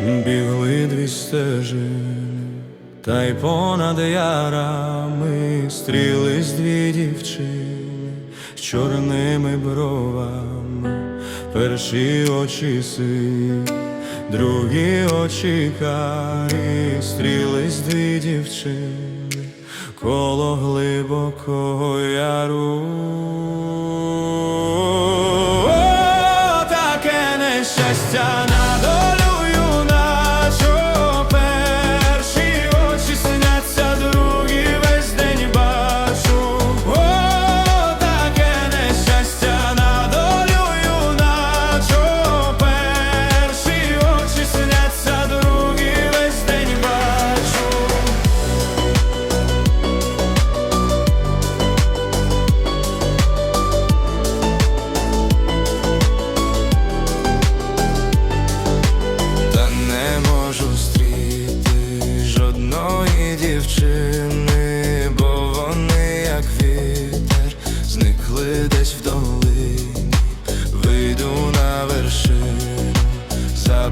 бігли дві стежини, та й понад ярами стрілись дві дівчини з чорними бровами, перші очі сині, другі очі карі, стрілись дві дівчини коло глибокого яру. Таке нещастя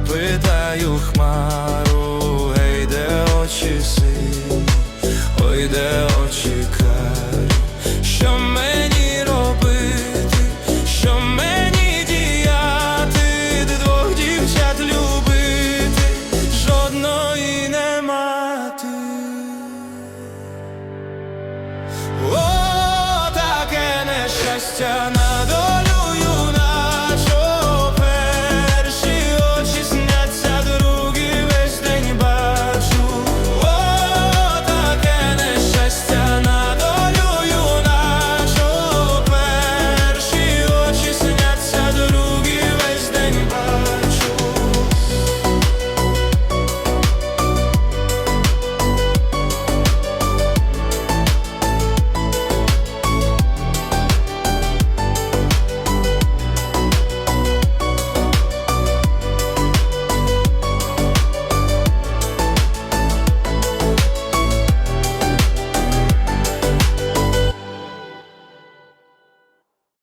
запитаю хмару, гей, де очі сині, ой, де очі карі, що мені робити, що мені діяти, двох дівчат любити, жодної не мати. О, таке нещастя на